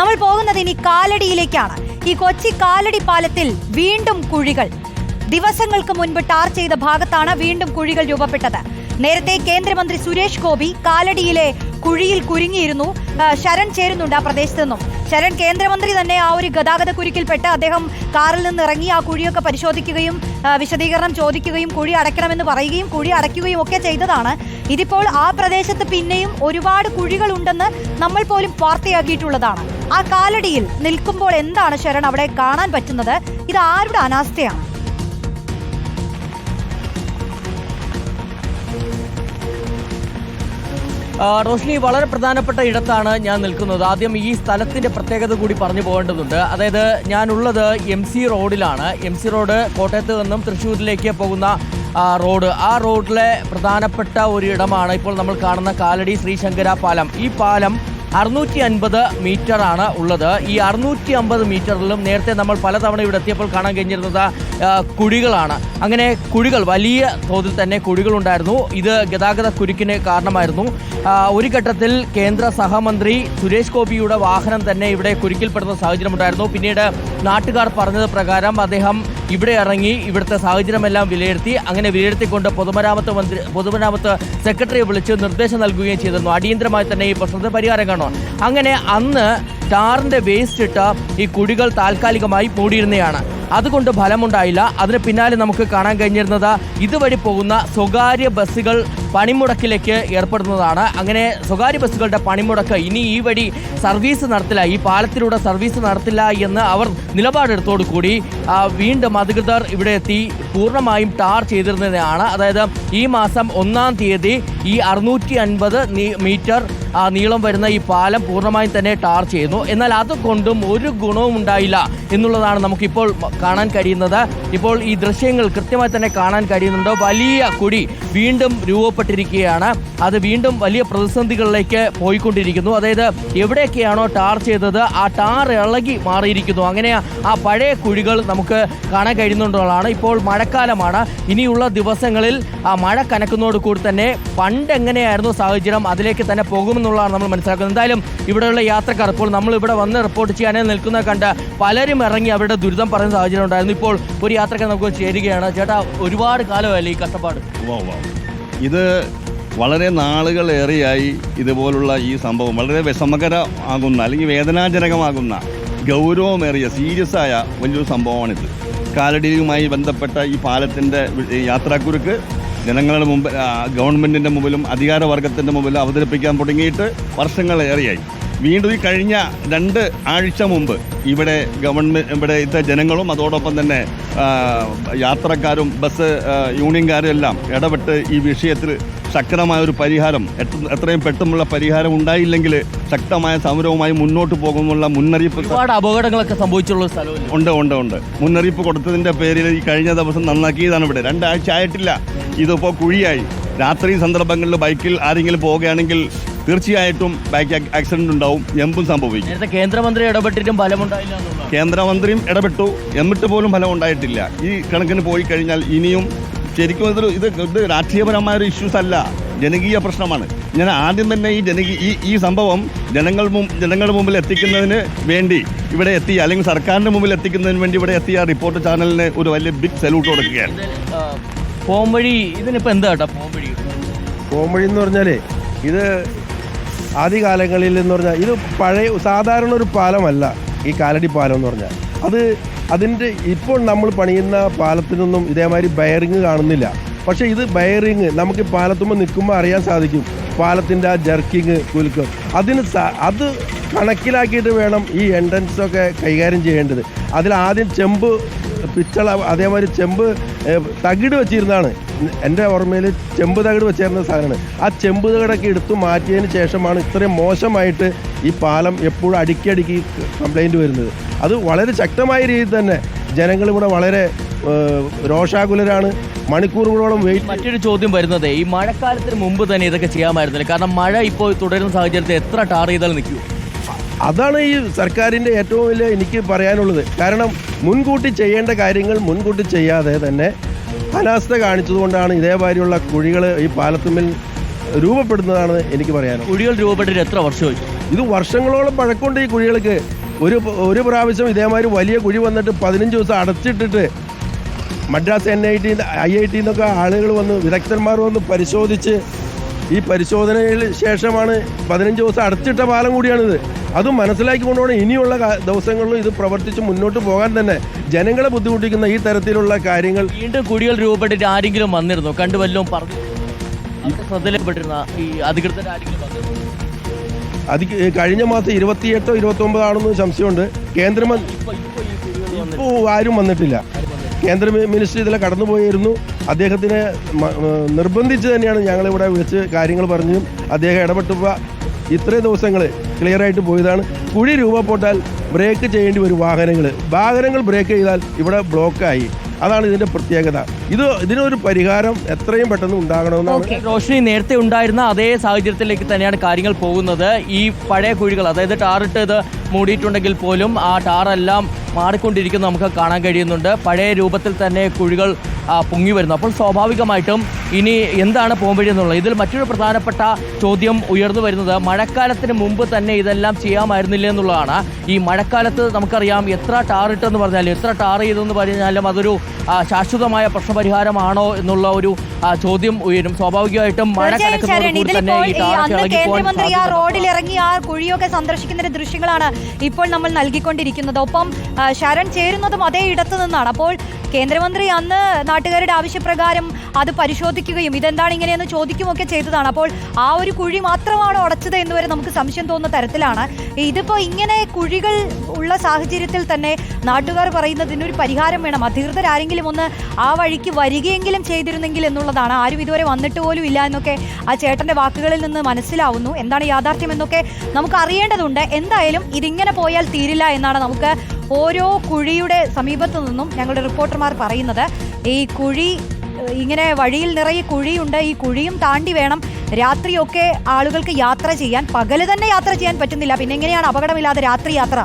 നമ്മൾ പോകുന്നത് ഇനി കാലടിയിലേക്കാണ്. ഈ കൊച്ചി കാലടി പാലത്തിൽ വീണ്ടും കുഴികൾ. ദിവസങ്ങൾക്ക് മുൻപ് ടാർ ചെയ്ത ഭാഗത്താണ് വീണ്ടും കുഴികൾ രൂപപ്പെട്ടത്. നേരത്തെ കേന്ദ്രമന്ത്രി സുരേഷ് ഗോപി കാലടിയിലെ കുഴിയിൽ കുരുങ്ങിയിരുന്നു. ശരൺ ചേരുന്നുണ്ട് ആ പ്രദേശത്തു നിന്നും. ശരൺ കേന്ദ്രമന്ത്രി തന്നെ ആ ഒരു ഗതാഗത കുരുക്കിൽപ്പെട്ട് അദ്ദേഹം കാറിൽ നിന്ന് ഇറങ്ങി ആ കുഴിയൊക്കെ പരിശോധിക്കുകയും വിശദീകരണം ചോദിക്കുകയും കുഴി അടയ്ക്കണമെന്ന് പറയുകയും കുഴി അടയ്ക്കുകയും ഒക്കെ ചെയ്തതാണ്. ഇതിപ്പോൾ ആ പ്രദേശത്ത് പിന്നെയും ഒരുപാട് കുഴികളുണ്ടെന്ന് നമ്മൾ പോലും വാർത്തയാക്കിയിട്ടുള്ളതാണ്. ആ കാലടിയിൽ നിൽക്കുമ്പോൾ എന്താണ് ശരൺ അവിടെ കാണാൻ പറ്റുന്നത്? ഇത് ആരുടെ അനാസ്ഥയാണ്? റോഷ്നി വളരെ പ്രധാനപ്പെട്ട ഇടത്താണ് ഞാൻ നിൽക്കുന്നത്. ആദ്യം ഈ സ്ഥലത്തിന്റെ പ്രത്യേകത കൂടി പറഞ്ഞു പോകേണ്ടതുണ്ട്. അതായത് ഞാനുള്ളത് എം സി റോഡിലാണ്. എം സി റോഡ് കോട്ടയത്ത് നിന്നും തൃശ്ശൂരിലേക്ക് പോകുന്ന റോഡ്. ആ റോഡിലെ പ്രധാനപ്പെട്ട ഒരു ഇടമാണ് ഇപ്പോൾ നമ്മൾ കാണുന്ന കാലടി ശ്രീശങ്കര പാലം. ഈ പാലം അറുന്നൂറ്റി അൻപത് മീറ്റർ ആണ് ഉള്ളത്. ഈ അറുന്നൂറ്റി അമ്പത് മീറ്ററിലും നേരത്തെ നമ്മൾ പലതവണ ഇവിടെ എത്തിയപ്പോൾ കാണാൻ കഴിഞ്ഞിരുന്നത് കുഴികളാണ്. അങ്ങനെ കുഴികൾ വലിയ തോതിൽ തന്നെ കുഴികളുണ്ടായിരുന്നു. ഇത് ഗതാഗത കുരുക്കിന് കാരണമായിരുന്നു. ഒരു ഘട്ടത്തിൽ കേന്ദ്ര സഹമന്ത്രി സുരേഷ് ഗോപിയുടെ വാഹനം തന്നെ ഇവിടെ കുരുക്കിൽപ്പെടുന്ന സാഹചര്യമുണ്ടായിരുന്നു. പിന്നീട് നാട്ടുകാർ പറഞ്ഞത് പ്രകാരം അദ്ദേഹം ഇവിടെ ഇറങ്ങി ഇവിടുത്തെ സാഹചര്യമെല്ലാം വിലയിരുത്തി അങ്ങനെ വിലയിരുത്തിക്കൊണ്ട് പൊതുമരാമത്ത് മന്ത്രി പൊതുമരാമത്ത് സെക്രട്ടറിയെ വിളിച്ച് നിർദ്ദേശം നൽകുകയും ചെയ്തിരുന്നു. അടിയന്തരമായി തന്നെ ഈ പ്രശ്നത്തിന് പരിഹാരം കാണും അങ്ങനെ അന്ന് ടാറിന്റെ വേസ്റ്റ് ഇട്ട് ഈ കുഴികൾ താൽക്കാലികമായി മൂടിയിരുന്നതാണ് അതുകൊണ്ട് ഫലമുണ്ടായില്ല. അതിന് പിന്നാലെ നമുക്ക് കാണാൻ കഴിഞ്ഞിരുന്നത് ഇതുവഴി പോകുന്ന സ്വകാര്യ ബസ്സുകൾ പണിമുടക്കിലേക്ക് ഏർപ്പെടുന്നതാണ്. അങ്ങനെ സ്വകാര്യ ബസ്സുകളുടെ പണിമുടക്ക് ഇനി ഈ വഴി സർവീസ് നടത്തില്ല. ഈ പാലത്തിലൂടെ സർവീസ് നടത്തില്ല എന്ന് അവർ നിലപാടെടുത്തോടു കൂടി വീണ്ടും അധികൃതർ ഇവിടെ എത്തി പൂർണമായും ടാർ ചെയ്തിരുന്നതാണ് അതായത് ഈ മാസം ഒന്നാം തീയതി ഈ അറുന്നൂറ്റി അൻപത് മീറ്റർ നീളം വരുന്ന ഈ പാലം പൂർണമായും തന്നെ ടാർ ചെയ്യുന്നു. എന്നാൽ അതുകൊണ്ടും ഒരു ഗുണവും ഉണ്ടായില്ല എന്നുള്ളതാണ് നമുക്കിപ്പോൾ കാണാൻ കഴിയുന്നത്. ഇപ്പോൾ ഈ ദൃശ്യങ്ങൾ കൃത്യമായി തന്നെ കാണാൻ കഴിയുന്നുണ്ട്. വലിയ കുടി വീണ്ടും രൂപപ്പെട്ടിരിക്കുകയാണ്. അത് വീണ്ടും വലിയ പ്രതിസന്ധികളിലേക്ക് പോയിക്കൊണ്ടിരിക്കുന്നു. അതായത് എവിടെയൊക്കെയാണോ ടാർ ചെയ്തത് ആ ടാർ ഇളകി മാറിയിരിക്കുന്നു. അങ്ങനെ ആ പഴയ കുഴികൾ നമുക്ക് കാണാൻ കഴിയുന്നുള്ളതാണ്. ഇപ്പോൾ മഴക്കാലമാണ്. ഇനിയുള്ള ദിവസങ്ങളിൽ ആ മഴ കനക്കുന്നതോട് കൂടി തന്നെ പണ്ട് എങ്ങനെയായിരുന്നു സാഹചര്യം അതിലേക്ക് തന്നെ പോകുമെന്നുള്ളതാണ് നമ്മൾ മനസ്സിലാക്കുന്നത്. എന്തായാലും ഇവിടെയുള്ള യാത്രക്കാർ ഇപ്പോൾ നമ്മൾ ഇവിടെ വന്ന് റിപ്പോർട്ട് ചെയ്യാനേ നിൽക്കുന്ന കണ്ട് പലരും ഇറങ്ങി അവരുടെ ദുരിതം പറയുന്ന സാഹചര്യം ഉണ്ടായിരുന്നു. ഇപ്പോൾ ഒരു യാത്രക്കാർ നമുക്ക് ചേരുകയാണ്. ചേട്ടാ ഒരുപാട് കാലമല്ലേ ഈ കഷ്ടപ്പാട്. ഇത് വളരെ നാളുകളേറെയായി ഇതുപോലുള്ള ഈ സംഭവം വളരെ വിഷമകര ആകുന്ന അല്ലെങ്കിൽ വേദനാജനകമാകുന്ന ഗൗരവമേറിയ സീരിയസ് ആയ വലിയൊരു സംഭവമാണിത്. കാലടിയുമായി ബന്ധപ്പെട്ട ഈ പാലത്തിന്റെ യാത്രാക്കുരുക്ക് ജനങ്ങളുടെ മുമ്പ് ഗവൺമെന്റിന്റെ മുമ്പിലും അധികാരവർഗത്തിന്റെ മുമ്പിലും അവതരിപ്പിക്കാൻ തുടങ്ങിയിട്ട് വർഷങ്ങളേറെയായി. വീണ്ടും ഈ കഴിഞ്ഞ രണ്ട് ആഴ്ച മുമ്പ് ഇവിടെ ഗവൺമെന്റ് ഇവിടെ ഇത്തെ ജനങ്ങളും അതോടൊപ്പം തന്നെ യാത്രക്കാരും ബസ് യൂണിയൻകാരും എല്ലാം ഇടപെട്ട് ഈ വിഷയത്തിൽ ശക്തമായ ഒരു പരിഹാരം എത്ര- എത്രയും പെട്ടെന്നുള്ള പരിഹാരം ഉണ്ടായില്ലെങ്കിൽ ശക്തമായ സമരവുമായി മുന്നോട്ട് പോകുമെന്നുള്ള മുന്നറിയിപ്പ് ഒരുപാട് അപകടങ്ങളൊക്കെ സംഭവിച്ചുള്ള സ്ഥലം ഉണ്ട് ഉണ്ട് ഉണ്ട്. മുന്നറിയിപ്പ് കൊടുത്തതിന്റെ പേരിൽ ഈ കഴിഞ്ഞ ദിവസം നന്നാക്കിയതാണ് ഇവിടെ. രണ്ടാഴ്ച ആയിട്ടില്ല. ഇതിപ്പോൾ കുഴിയായി. രാത്രി സന്ദർഭങ്ങളിൽ ബൈക്കിൽ ആരെങ്കിലും പോവുകയാണെങ്കിൽ തീർച്ചയായിട്ടും ബൈക്ക് ആക്സിഡന്റ് ഉണ്ടാവും. എമ്പും സംഭവിക്കും. നേരത്തെ കേന്ദ്രമന്ത്രി ഇടപെട്ടിട്ടും ഫലമുണ്ടായില്ല കേന്ദ്രമന്ത്രിയും ഇടപെട്ടു. എന്നിട്ട് പോലും ഫലം ഉണ്ടായിട്ടില്ല ഈ കണക്കിന് പോയി കഴിഞ്ഞാൽ ഇനിയും ശരിക്കും ഇതൊരു ഇത് ഇത് രാഷ്ട്രീയപരമായ ഒരു ഇഷ്യൂസ് അല്ല. ജനകീയ പ്രശ്നമാണ്. ഞാൻ ആദ്യം തന്നെ ഈ ജനകീയ ഈ ഈ സംഭവം ജനങ്ങൾ ജനങ്ങളുടെ മുമ്പിൽ എത്തിക്കുന്നതിന് വേണ്ടി ഇവിടെ എത്തിയ അല്ലെങ്കിൽ സർക്കാരിന്റെ മുമ്പിൽ എത്തിക്കുന്നതിന് വേണ്ടി ഇവിടെ എത്തിയ റിപ്പോർട്ട് ചാനലിന് ഒരു വലിയ ബിഗ് സല്യൂട്ട് കൊടുക്കുകയാണ്. പോംവഴി ഇതിനിപ്പോ എന്താ കേട്ടോ പോംവഴി? വഴി എന്ന് പറഞ്ഞാൽ ഇത് ആദ്യകാലങ്ങളിൽ എന്ന് പറഞ്ഞാൽ ഇത് പഴയ സാധാരണ ഒരു പാലമല്ല ഈ കാലടി പാലം എന്ന് പറഞ്ഞാൽ. അത് അതിന്റെ ഇപ്പോൾ നമ്മൾ പണിയുന്ന പാലത്തിനൊന്നും ഇതേമാതിരി ബയറിങ് കാണുന്നില്ല. പക്ഷേ ഇത് ബയറിങ് നമുക്ക് പാലത്തുമ്പോൾ നിൽക്കുമ്പോൾ അറിയാൻ സാധിക്കും. പാലത്തിന്റെ ആ ജർക്കിങ് കുലുക്കം. അതിന് അത് കണക്കിലാക്കിയിട്ട് വേണം ഈ എൻട്രൻസ് ഒക്കെ കൈകാര്യം ചെയ്യേണ്ടത്. അതിൽ ആദ്യം ചെമ്പ് പിച്ചള അതേമാതിരി ചെമ്പ് തകിട് വെച്ചിരുന്നതാണ്. എന്റെ ഓർമ്മയിൽ ചെമ്പ് തകിട് വെച്ചിരുന്ന സാധനമാണ്. ആ ചെമ്പ് തകിടൊക്കെ എടുത്തു മാറ്റിയതിന് ശേഷമാണ് ഇത്രയും മോശമായിട്ട് ഈ പാലം എപ്പോഴും അടുക്കിയടുക്കി അടുക്കി കംപ്ലൈന്റ് വരുന്നത്. അത് വളരെ ശക്തമായ രീതിയിൽ തന്നെ ജനങ്ങൾ ഇവിടെ വളരെ രോഷാകുലരാണ്. മണിക്കൂറുകളോളം വെയിറ്റ് മറ്റൊരു ചോദ്യം വരുന്നത് ഈ മഴക്കാലത്തിന് മുമ്പ് തന്നെ ഇതൊക്കെ ചെയ്യാമായിരുന്നില്ല? കാരണം മഴ ഇപ്പോൾ തുടരുന്ന സാഹചര്യത്തിൽ എത്ര ടാർ ചെയ്താൽ നിൽക്കൂ അതാണ് ഈ സർക്കാരിന്റെ ഏറ്റവും വലിയ എനിക്ക് പറയാനുള്ളത്. കാരണം മുൻകൂട്ടി ചെയ്യേണ്ട കാര്യങ്ങൾ മുൻകൂട്ടി ചെയ്യാതെ തന്നെ അനാസ്ഥ കാണിച്ചതുകൊണ്ടാണ് ഇതേമാതിരിയുള്ള കുഴികൾ ഈ പാലത്തുമ്പിൽ രൂപപ്പെടുന്നതാണ് എനിക്ക് പറയാനുള്ളത്. കുഴികൾ രൂപപ്പെട്ടിട്ട് എത്ര വർഷമായി ഇത് വർഷങ്ങളോളം പഴക്കമുണ്ട് ഈ കുഴികൾക്ക്. ഒരു ഒരു പ്രാവശ്യം ഇതേമാതിരി വലിയ കുഴി വന്നിട്ട് പതിനഞ്ച് ദിവസം അടച്ചിട്ടിട്ട് Madras N I T I I T എന്നൊക്കെ ആളുകൾ വന്ന് വിദഗ്ധന്മാർ വന്ന് പരിശോധിച്ച് ഈ പരിശോധനയിൽ ശേഷമാണ് പതിനഞ്ച് ദിവസം അടച്ചിട്ട പാലം കൂടിയാണിത്. അതും മനസ്സിലാക്കി കൊണ്ടുപോകണം ഇനിയുള്ള ദിവസങ്ങളിൽ ദിവസങ്ങളിലും ഇത് പ്രവർത്തിച്ച് മുന്നോട്ട് പോകാൻ തന്നെ ജനങ്ങളെ ബുദ്ധിമുട്ടിക്കുന്ന ഈ തരത്തിലുള്ള കാര്യങ്ങൾ. വീണ്ടും കുടികൾ രൂപപ്പെട്ടിട്ട് ആരെങ്കിലും വന്നിരുന്നു? കണ്ടു വല്ലതും പറഞ്ഞു? ശ്രദ്ധയിൽപ്പെട്ടിരുന്ന ഈ അധികൃതർ ആരെങ്കിലും അത് കഴിഞ്ഞ മാസം ഇരുപത്തിയെട്ടോ ഇരുപത്തി ഒമ്പതാണെന്ന് സംശയമുണ്ട് കേന്ദ്രമന്ത്രി ഇപ്പോൾ ആരും വന്നിട്ടില്ല. കേന്ദ്ര മിനിസ്റ്റർ ഇതിലെ കടന്നുപോയിരുന്നു അദ്ദേഹത്തിനെ നിർബന്ധിച്ച് തന്നെയാണ് ഞങ്ങളിവിടെ വിളിച്ച് കാര്യങ്ങൾ പറഞ്ഞും അദ്ദേഹം ഇടപെട്ടപ്പോൾ ഇത്രയും ദിവസങ്ങൾ ക്ലിയർ ആയിട്ട് പോയതാണ്. കുഴി രൂപപ്പെട്ടാൽ ബ്രേക്ക് ചെയ്യേണ്ടി വരും വാഹനങ്ങൾ വാഹനങ്ങൾ ബ്രേക്ക് ചെയ്താൽ ഇവിടെ ബ്ലോക്കായി അതാണ് ഇതിന്റെ പ്രത്യേകത. ഇത് ഇതിനൊരു പരിഹാരം എത്രയും പെട്ടെന്ന് ഉണ്ടാകണമെന്നാണ് റോഷിനി നേരത്തെ ഉണ്ടായിരുന്ന അതേ സാഹചര്യത്തിലേക്ക് തന്നെയാണ് കാര്യങ്ങൾ പോകുന്നത്. ഈ പഴയ കുഴികൾ അതായത് ടാറിട്ട് ഇത് മൂടിയിട്ടുണ്ടെങ്കിൽ പോലും ആ ടാറെല്ലാം മാറിക്കൊണ്ടിരിക്കുന്നത് നമുക്ക് കാണാൻ കഴിയുന്നുണ്ട്. പഴയ രൂപത്തിൽ തന്നെ കുഴികൾ പൊങ്ങി വരുന്നു. അപ്പോൾ സ്വാഭാവികമായിട്ടും ഇനി എന്താണ് പോംവഴി എന്നുള്ളത്? ഇതിൽ മറ്റൊരു പ്രധാനപ്പെട്ട ചോദ്യം ഉയർന്നു വരുന്നത് മഴക്കാലത്തിന് മുമ്പ് തന്നെ ഇതെല്ലാം ചെയ്യാമായിരുന്നില്ല എന്നുള്ളതാണ്. ഈ മഴക്കാലത്ത് നമുക്കറിയാം എത്ര ടാറിട്ടെന്ന് പറഞ്ഞാലും എത്ര ടാർ ചെയ്തെന്ന് പറഞ്ഞാലും അതൊരു ശാശ്വതമായ പ്രശ്നപരിഹാരമാണോ എന്നുള്ള ഒരു ചോദ്യം ഉയരും. സ്വാഭാവികമായിട്ടും മഴ കേന്ദ്രമന്ത്രി ആ റോഡിൽ ഇറങ്ങി ആ കുഴിയൊക്കെ സന്ദർശിക്കുന്നതിന്റെ ദൃശ്യങ്ങളാണ് ഇപ്പോൾ നമ്മൾ നൽകിക്കൊണ്ടിരിക്കുന്നത്. ഒപ്പം ശരൺ ചേരുന്നതും അതേ ഇടത്തു നിന്നാണ്. അപ്പോൾ കേന്ദ്രമന്ത്രി അന്ന് നാട്ടുകാരുടെ ആവശ്യപ്രകാരം അത് പരിശോധിക്കുകയും ഇതെന്താണ് ഇങ്ങനെയെന്ന് ചോദിക്കുകയൊക്കെ ചെയ്തതാണ്. അപ്പോൾ ആ ഒരു കുഴി മാത്രമാണ് ഉടച്ചത് എന്ന് വരെ നമുക്ക് സംശയം തോന്നുന്ന തരത്തിലാണ്. ഇതിപ്പോൾ ഇങ്ങനെ കുഴികൾ ഉള്ള സാഹചര്യത്തിൽ തന്നെ നാട്ടുകാർ പറയുന്നതിനൊരു പരിഹാരം വേണം. അധികൃതരാരെങ്കിലും ഒന്ന് ആ വഴിക്ക് വരികയെങ്കിലും ചെയ്തിരുന്നെങ്കിൽ എന്നുള്ളതാണ്. ആരും ഇതുവരെ വന്നിട്ട് പോലും ഇല്ല എന്നൊക്കെ ആ ചേട്ടന്റെ വാക്കുകളിൽ നിന്ന് മനസ്സിലാവുന്നു. എന്താണ് യാഥാർത്ഥ്യം എന്നൊക്കെ നമുക്ക് അറിയേണ്ടതുണ്ട്. എന്തായാലും ഇതിങ്ങനെ പോയാൽ തീരില്ല എന്നാണ് നമുക്ക് ഓരോ കുഴിയുടെ സമീപത്തു നിന്നും ഞങ്ങളുടെ റിപ്പോർട്ടർമാർ പറയുന്നത്. ഈ കുഴി ഇങ്ങനെ വഴിയിൽ നിറയെ കുഴിയുണ്ട്. ഈ കുഴിയും താണ്ടി വേണം രാത്രിയൊക്കെ ആളുകൾക്ക് യാത്ര ചെയ്യാൻ. പകൽ തന്നെ യാത്ര ചെയ്യാൻ പറ്റുന്നില്ല. പിന്നെ എങ്ങനെയാണ് അപകടമില്ലാതെ രാത്രി യാത്ര?